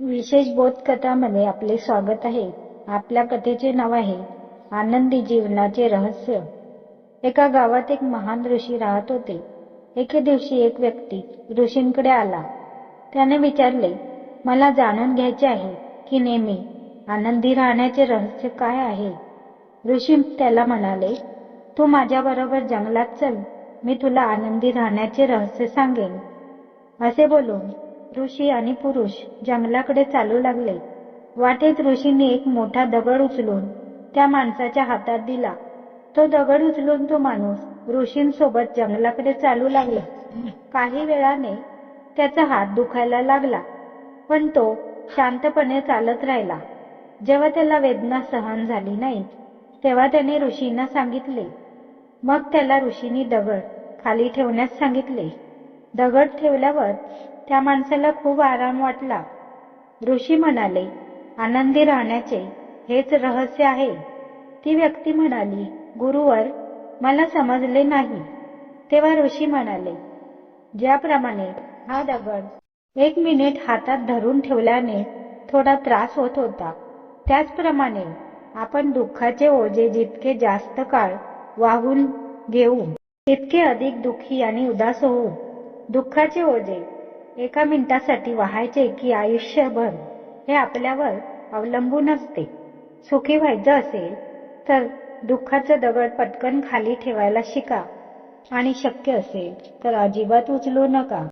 विशेष बोधकथामध्ये आपले स्वागत आहे. आपल्या कथेचे नाव आहे आनंदी जीवनाचे रहस्य. एका गावात एक महान ऋषी राहत होते. एके दिवशी एक व्यक्ती ऋषींकडे आला. त्याने विचारले मला जाणून घ्यायचे आहे की नेहमी आनंदी राहण्याचे रहस्य काय आहे? ऋषी त्याला म्हणाले तू माझ्याबरोबर जंगलात चल. मी तुला आनंदी राहण्याचे रहस्य सांगेन. असे बोलून ऋषी आणि पुरुष जंगलाकडे चालू लागले. वाटेत ऋषींनी एक मोठा दगड उचलून त्या माणसाच्या हातात दिला. तो दगड उचलून तो माणूस ऋषींसोबत जंगलाकडे चालू लागला. काही वेळाने त्याचा हात दुखायला लागला पण तो शांतपणे चालत राहिला. जेव्हा त्याला वेदना सहन झाली नाही तेव्हा त्याने ऋषींना सांगितले. मग त्याला ऋषींनी दगड खाली ठेवण्यास सांगितले. दगड ठेवल्यावर त्या माणसाला खूप आराम वाटला. ऋषी म्हणाले आनंदी राहण्याचे हेच रहस्य आहे. ती व्यक्ती म्हणाली गुरुवर मला समजले नाही. तेव्हा ऋषी म्हणाले ज्याप्रमाणे हा दगड एक मिनिट हातात धरून ठेवल्याने थोडा त्रास होत होता. त्याचप्रमाणे आपण दुःखाचे ओझे जितके जास्त काळ वाहून घेऊ तितके अधिक दुःखी आणि उदास होऊ. दुःखाचे ओझे. एका मिनिटासाठी वाहायचे की आयुष्यभर हे आपल्यावर अवलंबून असते. सुखी व्हायचं असेल तर दुःखाचं दगड पटकन खाली ठेवायला शिका. आणि शक्य असेल तर अजिबात उचलू नका.